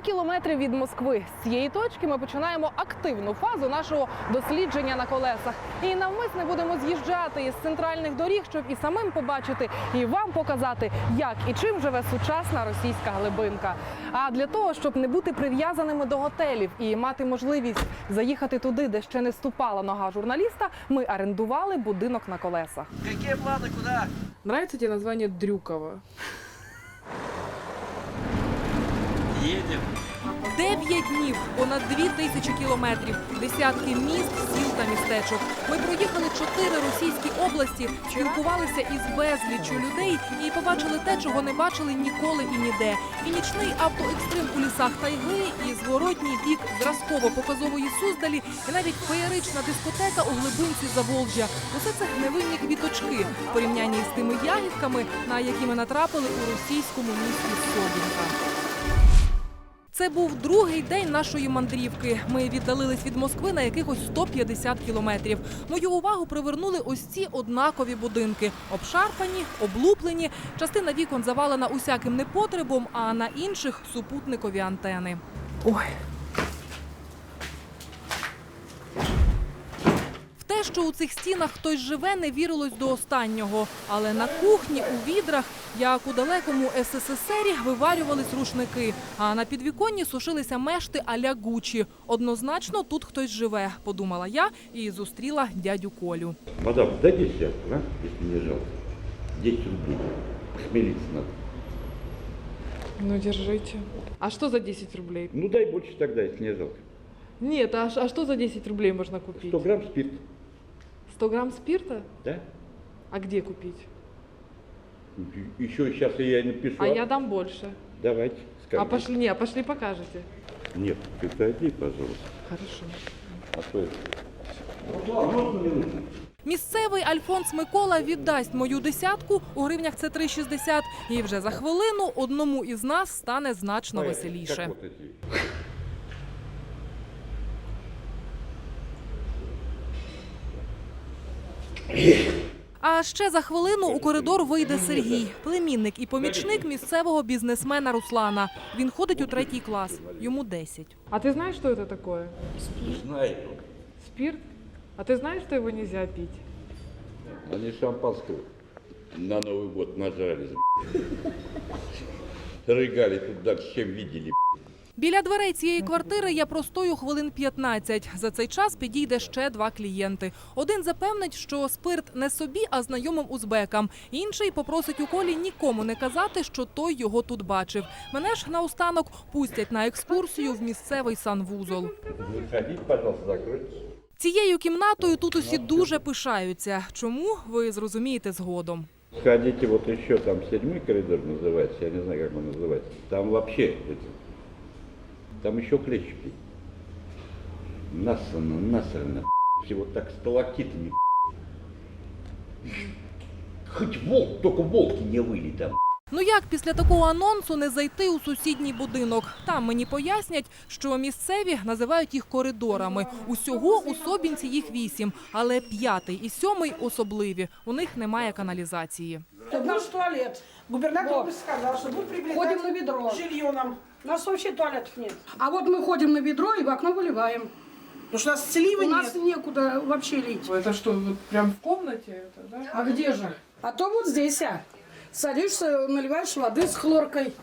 кілометрів від Москви. З цієї точки ми починаємо активну фазу нашого дослідження на колесах. І навмисне будемо з'їжджати із центральних доріг, щоб і самим побачити, і вам показати, як і чим живе сучасна російська глибинка. А для того, щоб не бути прив'язаними до готелів і мати можливість заїхати туди, де ще не ступала нога журналіста, ми орендували будинок на колесах. Какие планы, куда? Нравится тебе название Дрюкова? Едем. Дев'ять днів, понад дві тисячі кілометрів, десятки міст, сіл та містечок. Ми проїхали чотири російські області, спілкувалися із безліччю людей і побачили те, чого не бачили ніколи і ніде. І нічний автоекстрим у лісах тайги, і зворотній бік зразково-показової суздалі, і навіть феєрична дискотека у глибинці Заволжя. Усе це невинні квіточки в порівнянні з тими ягідками, на які ми натрапили у російському місті Собінка. Це був другий день нашої мандрівки. Ми віддалились від Москви на якихось 150 кілометрів. Мою увагу привернули ось ці однакові будинки: обшарпані, облуплені. Частина вікон завалена усяким непотребом, а на інших супутникові антени. Ой, те, що у цих стінах хтось живе, не вірилось до останнього. Але на кухні у відрах, як у далекому СССРі, виварювались рушники, а на підвіконні сушилися мешти аля Гучі. Однозначно тут хтось живе, подумала я і зустріла дядю Колю. Мадам, дай десятку, а, если не жалко. 10 рублей. Смелиться надо. ну держите. А что за 10 рублей? Ну дай больше тогда, если не жалко. Нет, а, а что за 10 рублей можно купить? 100 грамм спирт, 100 грамм спирта? да? А где купить? Еще сейчас я напишу. А я дам больше. Давайте, А пошли, не, пошли покажете. Нет, приходи, пожалуйста. Хорошо. А то нужно? Місцевий Альфонс Микола віддасть мою десятку у гривнях це 3,60, і вже за хвилину одному із нас стане значно веселіше. вот эти. А ще за хвилину у коридор вийде Сергій, племінник і помічник місцевого бізнесмена Руслана. Він ходить у третій клас, йому 10. А ты знаешь, что это такое? Знаю. Спирт? А ты знаешь, что его нельзя пить? Они шампанского на Новый год нажрались. Рыгали тут дальше, чем видели. Біля дверей цієї квартири я простою хвилин 15. За цей час підійде ще два клієнти. Один запевнить, що спирт не собі, а знайомим узбекам. Інший попросить у колі нікому не казати, що той його тут бачив. Мене ж наостанок пустять на екскурсію в місцевий санвузол. Выходите, пожалуйста, закройтесь. Цією кімнатою тут усі дуже пишаються. Чому ви зрозумієте згодом? Сходите, вот еще там седьмой коридор называется, я не знаю, как он называется. Там вообще, это, там еще клещики. Насрано, насрано, всего так сталактитами. Хоть волк, только волки не выли там. Ну як після такого анонсу не зайти у сусідній будинок? Там мені пояснять, що місцеві називають їх коридорами. Усього у Собінці їх вісім, але п'ятий і сьомий особливі. У них немає каналізації. Это наш туалет. Губернатор Вот. вот. сказал, что будет приобретать Ходим на ведро. жилье нам. У нас вообще туалетов нет. А вот мы ходим на ведро и в окно выливаем. Потому что у нас сливы У нас нет. некуда вообще лить. Это что, вот прям в комнате это, да? А где же? А то вот здесь, а. Садишься, наливаешь воды с хлоркой.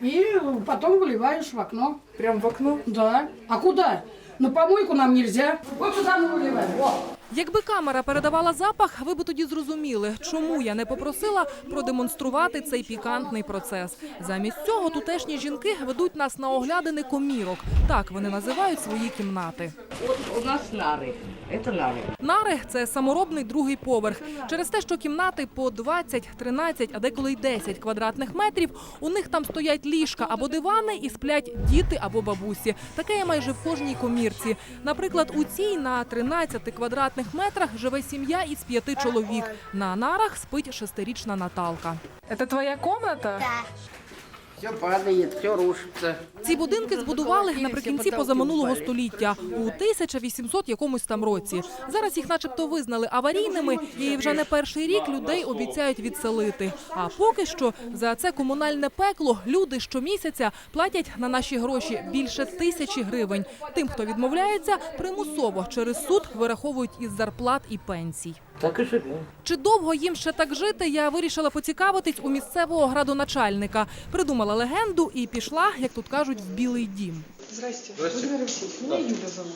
И потом выливаешь в окно. Прям в окно? Да. А куда? На помойку нам нельзя. Вот сюда мы выливаем. Во. Якби камера передавала запах, ви би тоді зрозуміли, чому я не попросила продемонструвати цей пікантний процес. Замість цього тутешні жінки ведуть нас на оглядини комірок. Так вони називають свої кімнати. Вот у нас нары. Это нары. Нари це саморобний другий поверх. Через те, що кімнати по 20, 13, а деколи й 10 квадратних метрів, у них там стоять ліжка або дивани і сплять діти або бабусі. Таке є майже в кожній комірці. Наприклад, у цій на 13 квадратних метрах живе сім'я із п'яти чоловік. На нарах спить шестирічна Наталка. Це твоя комната? Все падает, все рушится. Ці будинки збудували наприкінці позаминулого століття у 1800 якомусь там році. Зараз їх, начебто, визнали аварійними, і вже не перший рік людей обіцяють відселити. А поки що за це комунальне пекло люди щомісяця платять на наші гроші більше тисячі гривень. Тим, хто відмовляється, примусово через суд вираховують із зарплат і пенсій. Так и живем. Чи довго їм ще так жити? Я вирішила поцікавитись у місцевого градоначальника. Придумала легенду і пішла, як тут кажуть, в білий дім. Здрасте. Владимир Алексеевич, меня Юля зовут.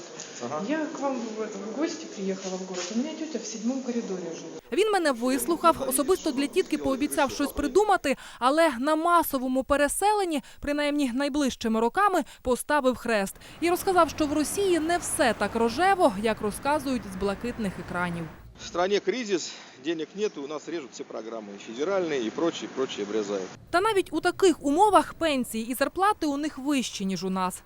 Я к вам в, в гости приехала в город. У меня тетя в седьмом коридоре живет. Він мене вислухав, особисто для тітки пообіцяв щось придумати, але на масовому переселенні, принаймні найближчими роками, поставив хрест і розказав, що в Росії не все так рожево, як розказують з блакитних екранів. В стране кризис, денег нет, у нас режут все программы, и федеральные и прочие, прочие обрезают. Та навіть у таких умовах пенсії і зарплати у них вищі ніж у нас.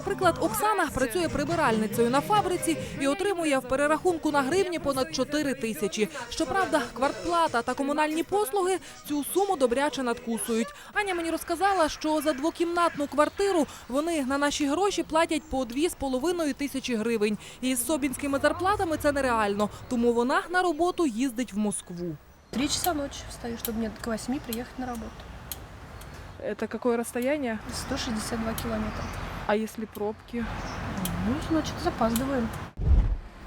Наприклад, Оксана працює прибиральницею на фабриці і отримує в перерахунку на гривні понад 4 тисячі. Щоправда, квартплата та комунальні послуги цю суму добряче надкусують. Аня мені розказала, що за двокімнатну квартиру вони на наші гроші платять по 2,5 тисячі гривень. І з собінськими зарплатами це нереально, тому вона на роботу їздить в Москву. Три часа ночи встаю, чтобы мне к 8 приехать на работу. Это какое расстояние? 162 километра. А если пробки? Ну, значит, запаздываем.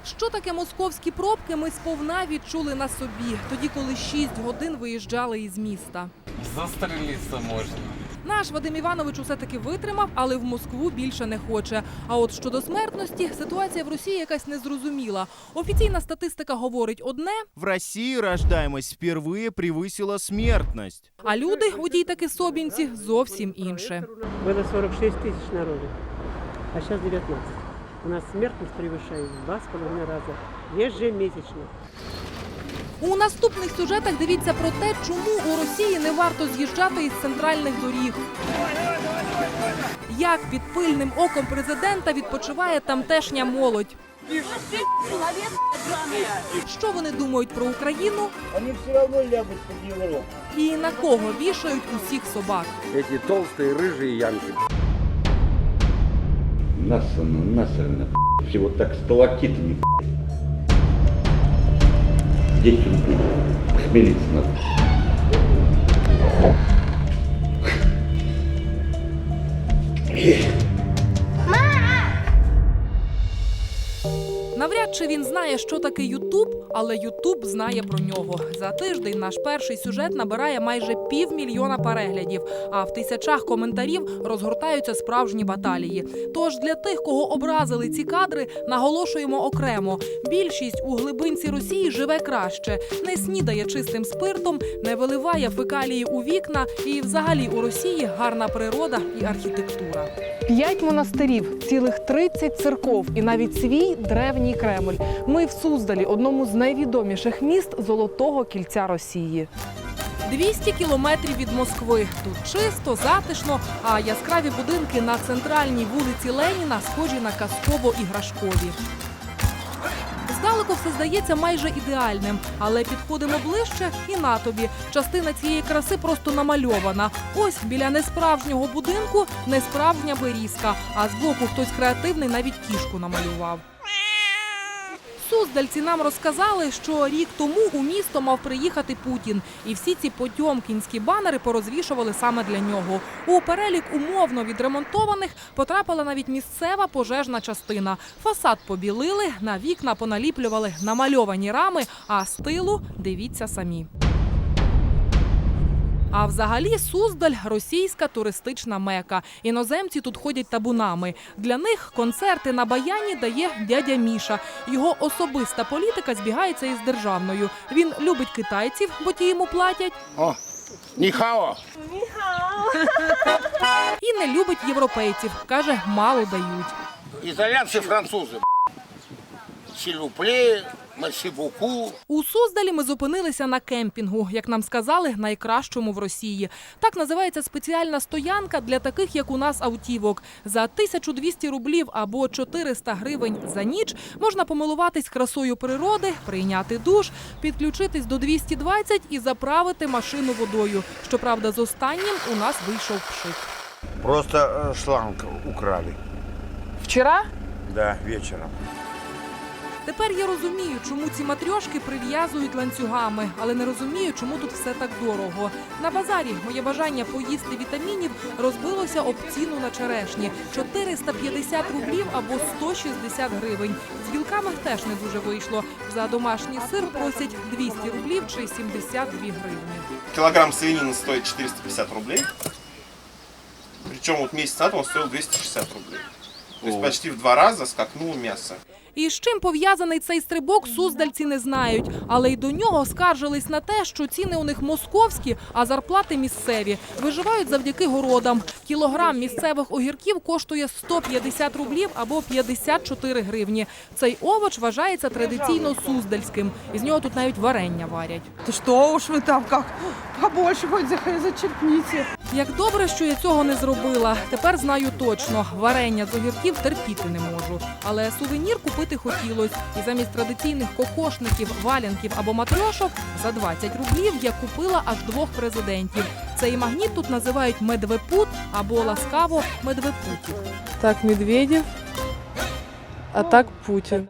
Що таке московські пробки, ми сповна відчули на собі, тоді, коли 6 годин виїжджали із міста. Застрелитися можно. Наш Вадим Іванович усе таки витримав, але в Москву більше не хоче. А от щодо смертності, ситуація в Росії якась незрозуміла. Офіційна статистика говорить одне, В России рождаемость впервые превысила смертность. а люди у тій таки собінці зовсім інше. Было 46 тысяч народу, а сейчас 19. У нас смертность превышает в два с половиной раза ежемесячно. У наступних сюжетах дивіться про те, чому у Росії не варто з'їжджати із центральних доріг. Як під пильним оком президента відпочиває тамтешня молодь. Що вони думають про Україну Они все равно лягут под Европу. і на кого вішають усіх собак? Эти толстые рыжие янки. Насрано, насрано. Всего так сталактитами. 10 рублей. Хмелиться надо. Навряд чи він знає, що таке Ютуб, але Ютуб знає про нього. За тиждень наш перший сюжет набирає майже півмільйона переглядів, а в тисячах коментарів розгортаються справжні баталії. Тож для тих, кого образили ці кадри, наголошуємо окремо: більшість у глибинці Росії живе краще, не снідає чистим спиртом, не виливає фекалії у вікна, і взагалі у Росії гарна природа і архітектура. П'ять монастирів, цілих 30 церков і навіть свій древній Кремль. Ми в Суздалі, одному з найвідоміших міст Золотого кільця Росії. 200 кілометрів від Москви. Тут чисто, затишно, а яскраві будинки на центральній вулиці Леніна схожі на казково-іграшкові. Здалеку все здається майже ідеальним, але підходимо ближче і на тобі. Частина цієї краси просто намальована. Ось біля несправжнього будинку несправжня берізка, а збоку хтось креативний навіть кішку намалював. Суздальці нам розказали, що рік тому у місто мав приїхати Путін, і всі ці потьомкінські банери порозвішували саме для нього. У перелік умовно відремонтованих потрапила навіть місцева пожежна частина. Фасад побілили, на вікна поналіплювали намальовані рами, а з тилу дивіться самі. А взагалі Суздаль російська туристична мека. Іноземці тут ходять табунами. Для них концерти на баяні дає дядя Міша. Його особиста політика збігається із державною. Він любить китайців, бо ті йому платять, О, Нихао. і не любить європейців. каже, мало дають. Итальянцы, французы. Силупле, Merci beaucoup. У Суздалі ми зупинилися на кемпінгу, як нам сказали, найкращому в Росії. Так називається спеціальна стоянка для таких, як у нас, автівок. За 1200 рублів або 400 гривень за ніч можна помилуватись красою природи, прийняти душ, підключитись до 220 і заправити машину водою. Щоправда, з останнім у нас вийшов пшик. Просто э, шланг украли. Вчора Да, вечером. Тепер я розумію, чому ці матрьошки прив'язують ланцюгами, але не розумію, чому тут все так дорого. На базарі моє бажання поїсти вітамінів розбилося об ціну на черешні 450 рублів або 160 гривень. З білками теж не дуже вийшло. За домашній сир просять 200 рублів чи 72 гривні. Килограмм свинины стоит 450 рублей. Причем вот месяц назад он стоил 260 рублей. То есть почти в два раза скакнуло мясо. І з чим пов'язаний цей стрибок, суздальці не знають. Але й до нього скаржились на те, що ціни у них московські, а зарплати місцеві. Виживають завдяки городам. Кілограм місцевих огірків коштує 150 рублів або 54 гривні. Цей овоч вважається традиційно суздальським. Із нього тут навіть варення варять. Да что уж вы там как побольше хоть за- зачерпните. Як добре, що я цього не зробила. Тепер знаю точно, варення з огірків терпіти не можу. Але сувенір купити хотілось. І замість традиційних кокошників, валянків або матрьошок за 20 рублів я купила аж двох президентів. Цей магніт тут називають медвепут або ласкаво медвепутів. так Медведєв, а так Путін.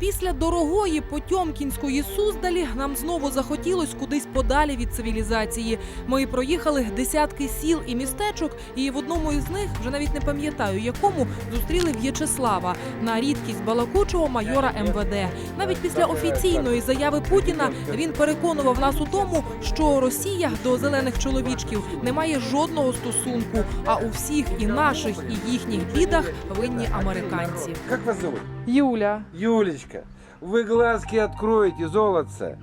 Після дорогої потьомкінської суздалі нам знову захотілось кудись подалі від цивілізації. Ми проїхали десятки сіл і містечок, і в одному із них вже навіть не пам'ятаю, якому зустріли В'ячеслава на рідкість балакучого майора МВД. Навіть після офіційної заяви Путіна він переконував нас у тому, що Росія до зелених чоловічків не має жодного стосунку. А у всіх і наших, і їхніх бідах винні американці. Как вас зовут? Юля. Юлечка, вы глазки откроете, золотце.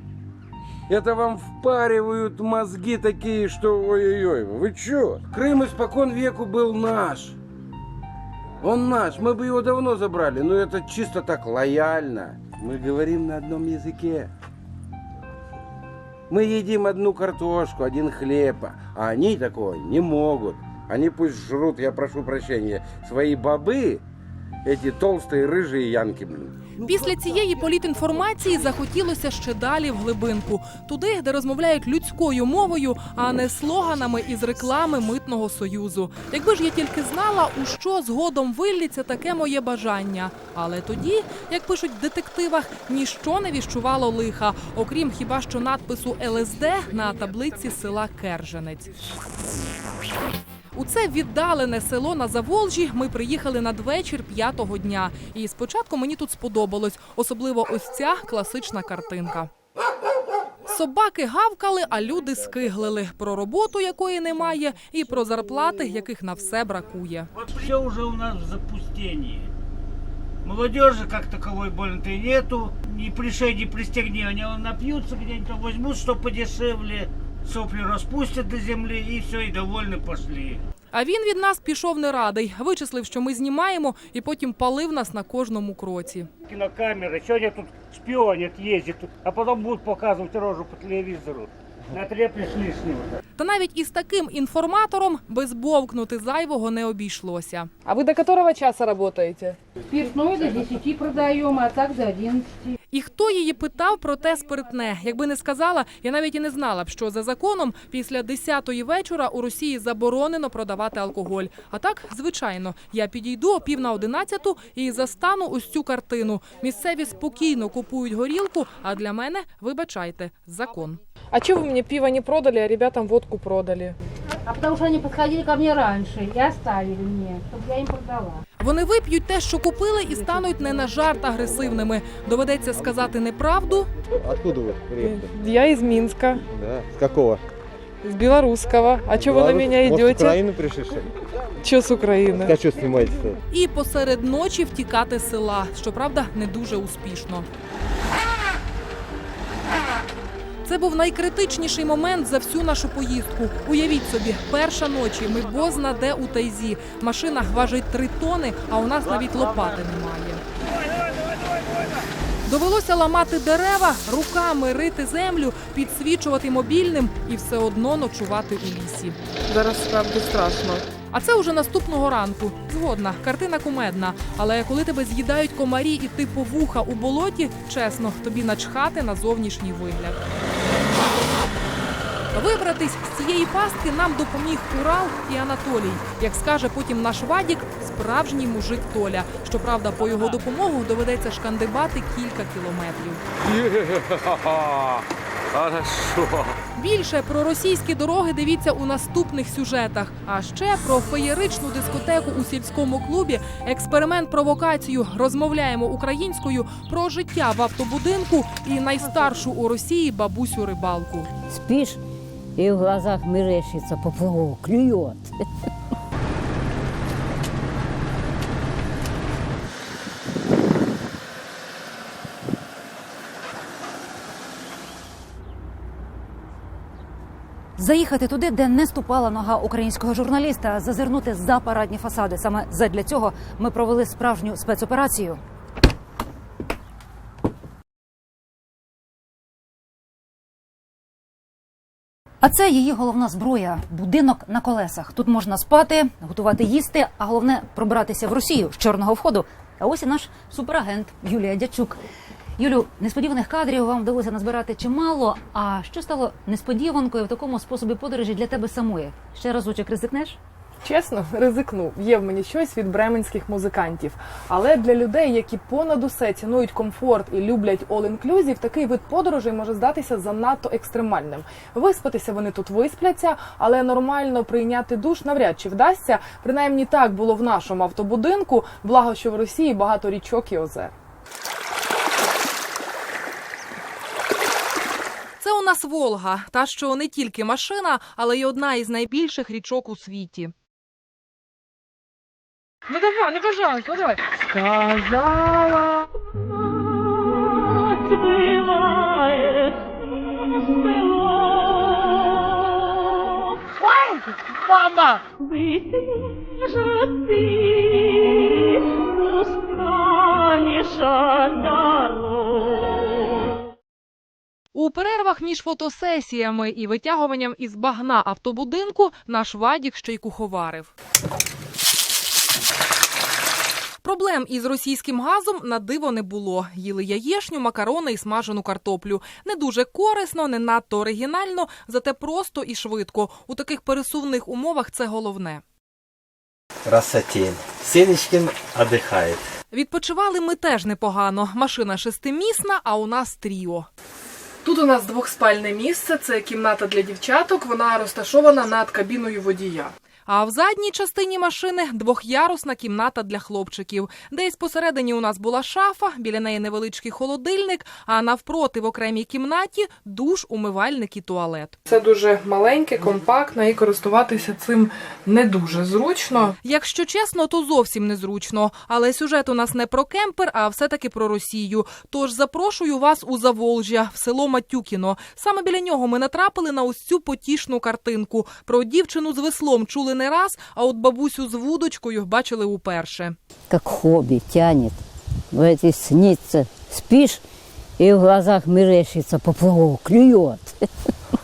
Это вам впаривают мозги такие, что ой-ой-ой. Вы чё? Крым испокон веку был наш. Он наш, мы бы его давно забрали, но это чисто так лояльно. Мы говорим на одном языке. Мы едим одну картошку, один хлеб, а они такое не могут. Они пусть жрут, я прошу прощения, свои бобы, эти толстые рыжие янки, блин. Після цієї політінформації захотілося ще далі в глибинку, туди, де розмовляють людською мовою, а не слоганами із реклами митного союзу. Якби ж я тільки знала, у що згодом виллється таке моє бажання. Але тоді, як пишуть в детективах, ніщо не віщувало лиха, окрім хіба що надпису ЛСД на таблиці села Керженець. У це віддалене село на Заволжі ми приїхали надвечір п'ятого дня. І спочатку мені тут сподобалось, особливо ось ця класична картинка. Собаки гавкали, а люди скиглили про роботу, якої немає, і про зарплати, яких на все бракує. Все уже у нас в запустении. Молодежи как таковой больно-то и нету. Ни пришей, ни пристегни. Они напьются где-нибудь, возьмут что подешевле, сопли распустят до земли и все, и довольны пошли. А він від нас пішов не радий, вичислив, що ми знімаємо, і потім палив нас на кожному кроці. Кинокамеры, сегодня тут шпионят, ездит, а потом будут показывать рожу по телевизору. Натреплешь лишнего. Та навіть із таким інформатором без бовкнути зайвого не обійшлося. А ви до якого часу працюєте? Спиртное до 10 продаем, а так до 11. І хто її питав про те спиртне? Якби не сказала, я навіть і не знала б, що за законом після 10-ї вечора у Росії заборонено продавати алкоголь. А так, звичайно, я підійду о пів на одинадцяту і застану ось цю картину. Місцеві спокійно купують горілку, а для мене, вибачайте, закон. А чого ви мені пиво не продали, а ребятам водку продали? А потому что они подходили ко мне раньше и оставили мне, чтобы я им продала. Вони вип'ють те, що купили, і стануть не на жарт агресивними. Доведеться сказати неправду, Откуда вы приехали? Я из Минска, Да. С какого? с белорусского. А чего вы на меня идете? Украины пришли, что ли? Че с Украины? что снимаете-то? і посеред ночі втікати з села. Щоправда, не дуже успішно. Це був найкритичніший момент за всю нашу поїздку. Уявіть собі, перша ночі ми бозна де у тайзі. Машина важить три тони, а у нас навіть лопати немає. Довелося ламати дерева, руками рити землю, підсвічувати мобільним і все одно ночувати у лісі. Зараз справді страшно. А це уже наступного ранку. Згодна, картина кумедна. Але коли тебе з'їдають комарі і ти по вуха у болоті, чесно, тобі начхати на зовнішній вигляд. Вибратись з цієї пастки нам допоміг Урал і Анатолій. Як скаже потім наш Вадік, справжній мужик Толя. Щоправда, по його допомогу доведеться шкандибати кілька кілометрів. Хорошо. Більше про російські дороги дивіться у наступних сюжетах. А ще про феєричну дискотеку у сільському клубі, експеримент провокацію. Розмовляємо українською про життя в автобудинку і найстаршу у Росії бабусю рибалку. Спишь, и в глазах мерещится поплавок, клюет. Заїхати туди, де не ступала нога українського журналіста, зазирнути за парадні фасади. Саме задля цього ми провели справжню спецоперацію. А це її головна зброя будинок на колесах. Тут можна спати, готувати їсти, а головне пробратися в Росію з чорного входу. А ось і наш суперагент Юлія Дячук. Юлю, несподіваних кадрів вам вдалося назбирати чимало. А що стало несподіванкою в такому способі подорожі для тебе самої? Ще разочок ризикнеш? Чесно, ризикну. Є в мені щось від бременських музикантів. Але для людей, які понад усе цінують комфорт і люблять all-inclusive, такий вид подорожей може здатися занадто екстремальним. Виспатися вони тут виспляться, але нормально прийняти душ навряд чи вдасться. Принаймні так було в нашому автобудинку. Благо, що в Росії багато річок і озер. Це у нас Волга, та що не тільки машина, але й одна із найбільших річок у світі. Ну давай, ну пожалуйста, давай. Сказала. Мама! У перервах між фотосесіями і витягуванням із багна автобудинку наш Вадік ще й куховарив. Проблем із російським газом на диво не було. Їли яєшню, макарони і смажену картоплю. Не дуже корисно, не надто оригінально, зате просто і швидко. У таких пересувних умовах це головне. Красотень. Сенечкин отдыхает. Відпочивали ми теж непогано. Машина шестимісна, а у нас тріо. Тут у нас двохспальне місце. Це кімната для дівчаток. Вона розташована над кабіною водія. А в задній частині машини двохярусна кімната для хлопчиків. Десь посередині у нас була шафа, біля неї невеличкий холодильник, а навпроти в окремій кімнаті душ, умивальник і туалет. Це дуже маленьке, компактне і користуватися цим не дуже зручно. Якщо чесно, то зовсім незручно. Але сюжет у нас не про кемпер, а все-таки про Росію. Тож запрошую вас у Заволжя, в село Матюкіно. Саме біля нього ми натрапили на ось цю потішну картинку. Про дівчину з веслом чули не раз, а от бабусю з вудочкою бачили уперше. Как хобби тянет. В эти снится. Спишь, і в глазах мерещиться поплавок, клюет.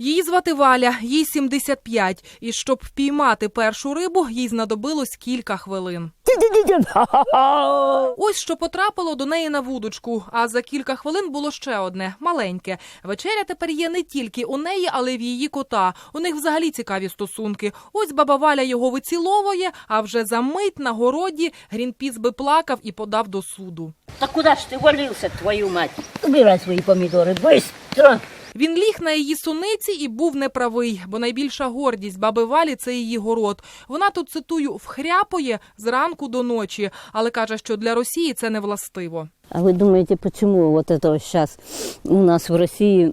Її звати Валя, їй 75. І щоб впіймати першу рибу, їй знадобилось кілька хвилин. Ось що потрапило до неї на вудочку. А за кілька хвилин було ще одне маленьке. Вечеря тепер є не тільки у неї, але й в її кота. У них взагалі цікаві стосунки. Ось баба Валя його виціловує, а вже за мить на городі Грінпіс би плакав і подав до суду. Да куда ж ты валился, твою мать? Убирай свои помидоры, быстро! Він ліг на її суниці і був неправий, бо найбільша гордість баби Валі це її город. Вона тут цитую вхряпує зранку до ночі, але каже, що для Росії це не властиво. А вы думаете, почему вот это сейчас у нас в России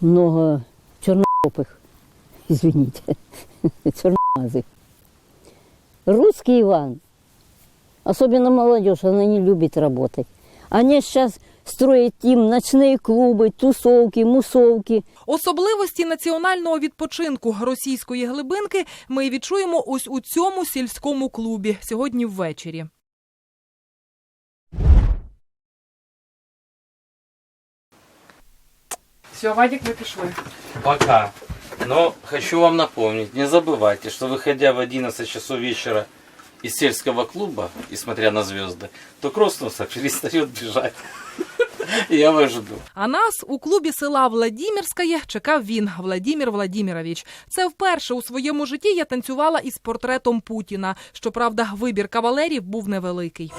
много чернопых? Извините, черномазых. Русский Иван, особенно молодежь, она не любит работать. Они сейчас строять їм ночні клуби, тусовки, мусовки. Особливості національного відпочинку російської глибинки ми відчуємо ось у цьому сільському клубі сьогодні ввечері. Все, Вадик, мы пришли. Пока. Но хочу вам напомнить, не забувайте, що виходя в 11 часов вечера из сельского клуба и смотря на звезды, то Кроснусов перестает бежать. Я вас жду. А нас у клубі села Владімірськає чекав він, Владімір Владімірович. Це вперше у своєму житті я танцювала із портретом Путіна. Щоправда, вибір кавалерів був невеликий.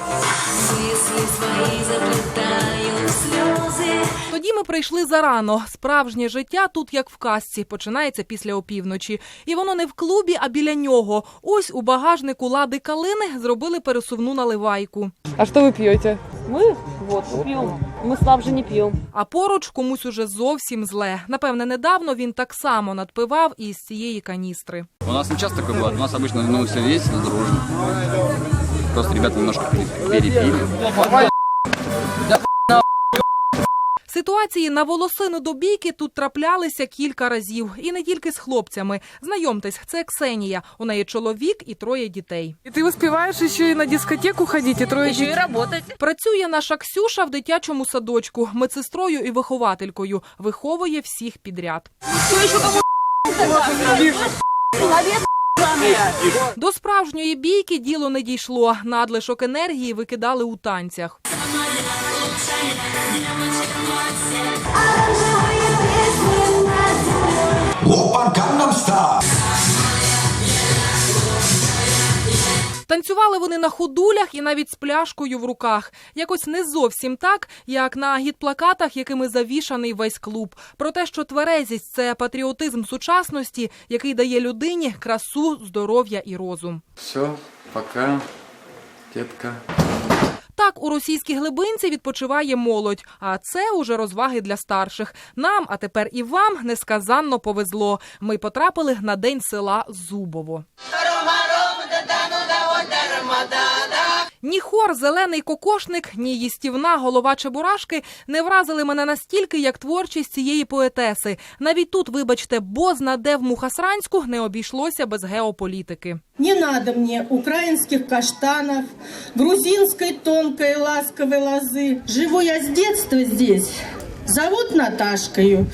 Тоді ми прийшли зарано. Справжнє життя тут, як в казці, починається після опівночі. І воно не в клубі, а біля нього. Ось у багажнику лади калини зробили пересувну наливайку. А що ви п'єте? Мы вот пьем. Мы слабже не пьем. А поруч комусь уже зовсім зле. Напевне, недавно він так само надпивав із цієї каністри. У нас не часто такое бывает. У нас обычно ну, все весело, дружно. Просто ребята немножко пере- перепили. Ситуації на волосину до бійки тут траплялися кілька разів, і не тільки з хлопцями. Знайомтесь, це Ксенія. У неї чоловік і троє дітей. І ти успіваєш ще й на дискотеку ходити, і троє Еще и дітей? Працює наша Ксюша в дитячому садочку, медсестрою і вихователькою. Виховує всіх підряд. До справжньої бійки діло не дійшло. Надлишок енергії викидали у танцях. Танцювали вони на ходулях і навіть з пляшкою в руках. Якось не зовсім так, як на гідплакатах, якими завішаний весь клуб. Про те, що тверезість це патріотизм сучасності, який дає людині красу, здоров'я і розум. Все, пока, детка. Так у російській глибинці відпочиває молодь, а це уже розваги для старших. Нам, а тепер і вам несказанно повезло. Ми потрапили на день села Зубово. Ні хор, зелений кокошник, ні їстівна голова чебурашки не вразили мене настільки, як творчість цієї поетеси. Навіть тут, вибачте, бозна де в Мухасранську не обійшлося без геополітики. Не надо мне украинских каштанов, грузинской тонкой ласковой лозы. Живу я с детства здесь. Зовут Наташкою.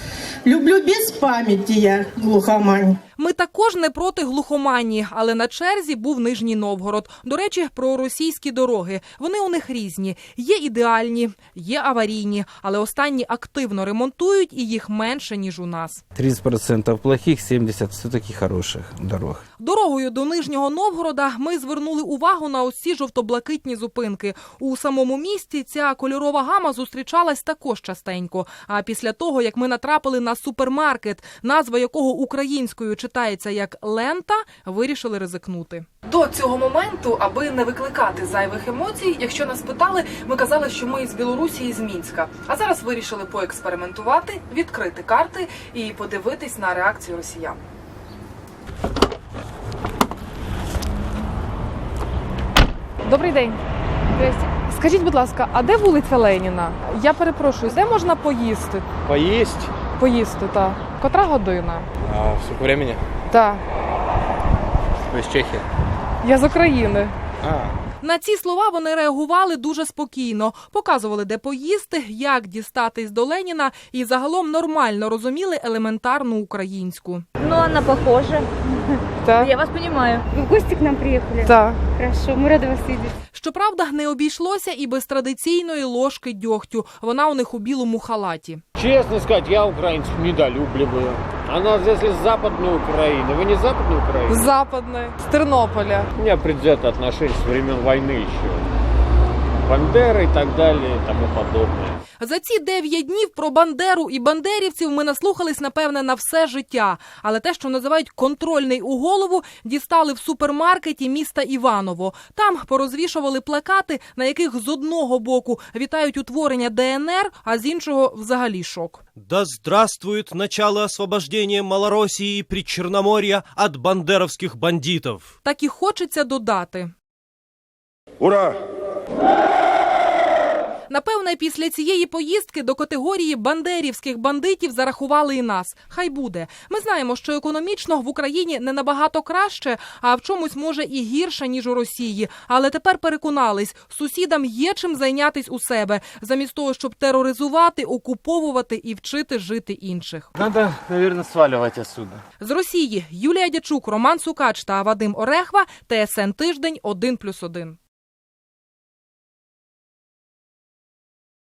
Люблю без памяти я глухомань. Ми також не проти глухоманії, але на черзі був Нижній Новгород. До речі, про російські дороги. Вони у них різні. Є ідеальні, є аварійні, але останні активно ремонтують і їх менше ніж у нас. 30% плохих, 70 все-таки хороших дорог. Дорогою до Нижнього Новгорода ми звернули увагу на ось ці жовто-блакитні зупинки. У самому місті ця кольорова гама зустрічалась також частенько. А після того, як ми натрапили на супермаркет, назва якого українською читається як лента, вирішили ризикнути. До цього моменту, аби не викликати зайвих емоцій, якщо нас питали, ми казали, що ми з Білорусі і з Мінська. А зараз вирішили поекспериментувати, відкрити карти і подивитись на реакцію росіян. Добрий день. Скажіть, будь ласка, а де вулиця Леніна? Я перепрошую, де можна поїсти? Поесть Поїсти, так. Котра година? а, сколько времени? Так. Ви з Чехії? Я з України. А, На ці слова вони реагували дуже спокійно, показували, де поїсти, як дістатись до Леніна, і загалом нормально розуміли елементарну українську. Ну, вона похожа. Так. Я вас понимаю. Вы в гости к нам приехали? Так. Хорошо, мы рады вас видеть. Щоправда, не обійшлося і без традиційної ложки дьогтю. Вона у них у білому халаті. честно сказать, я украинцев недолюбливаю. Она здесь из Западной Украины. Вы не из Западной Украины? З Западної, з Тернополя. У меня предвзято отношение с времен войны еще. Бандеры и так далее и тому подобное. За ці дев'ять днів про Бандеру і бандерівців ми наслухались, напевне, на все життя. Але те, що називають контрольний у голову, дістали в супермаркеті міста Іваново. Там порозвішували плакати, на яких з одного боку вітають утворення ДНР, а з іншого взагалі шок. Да здравствует начало освобождения Малороссии и Причерноморья от бандеровских бандитов. Так і хочеться додати. Ура! Напевне, після цієї поїздки до категорії бандерівських бандитів зарахували і нас. Хай буде. Ми знаємо, що економічно в Україні не набагато краще, а в чомусь може і гірше ніж у Росії. Але тепер переконались, сусідам є чим зайнятись у себе, замість того, щоб тероризувати, окуповувати і вчити жити інших. Надо, наверное, сваливать отсюда. З Росії Юлія Дячук, Роман Сукач та Вадим Орехва. ТСН тиждень 1+,1.